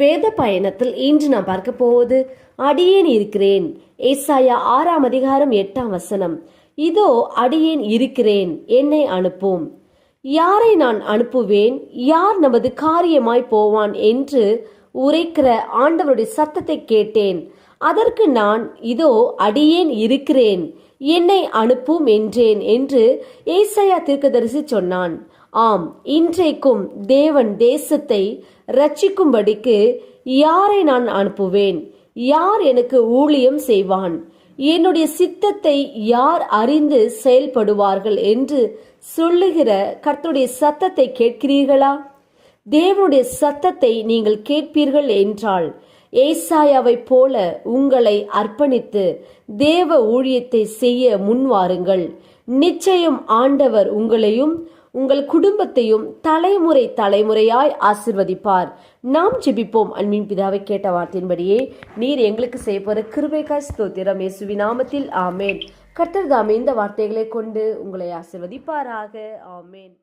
வேத பயணத்தில் இன்று நாம் பார்க்க போவது அடியேன் இருக்கிறேன். ஏசாயா ஆறாம் அதிகாரம் எட்டாம் வசனம். இதோ அடியேன் இருக்கிறேன். என்னை அனுப்பும். யாரை நான் அனுப்புவேன்? யார் நமது காரியமாய் போவான்? என்று உரைக்கிற ஆண்டவருடைய சத்தத்தை கேட்டேன். அதற்கு நான் இதோ அடியேன் இருக்கிறேன். என்னை அனுப்பும் என்றேன் என்று ஏசாயா தீர்க்கதரிசி சொன்னான். ஆம் இன்றைக்கும் தேவன் தேசத்தை ரட்சிக்கும்படிக்கு யாரை நான் அனுப்புவேன்? யார் எனக்கு ஊழியம் செய்வான்? என்னுடைய சித்தத்தை யார் அறிந்து செயல்படுவார்கள் என்று சொல்லுகிற கர்த்தருடைய சத்தத்தை கேட்கிறீர்களா? தேவனுடைய சத்தத்தை நீங்கள் கேட்பீர்கள் என்றால் ஏசாயாவைப் போல உங்களை அர்ப்பணித்து தேவ ஊழியத்தை செய்ய முன்வாருங்கள். நிச்சயம் ஆண்டவர் உங்களையும் உங்கள் குடும்பத்தையும் தலைமுறை தலைமுறையாய் ஆசிர்வதிப்பார். நாம் ஜெபிப்போம் அன்பின் பிதாவை கேட்ட வார்த்தையின்படியே நீர் எங்களுக்கு செய்ய போற கிருபைக்காய் ஸ்தோத்திரம் இயேசுவி நாமத்தில். ஆமேன். கர்த்தர் தாமே இந்த வார்த்தைகளை கொண்டு உங்களை ஆசிர்வதிப்பாராக. ஆமேன்.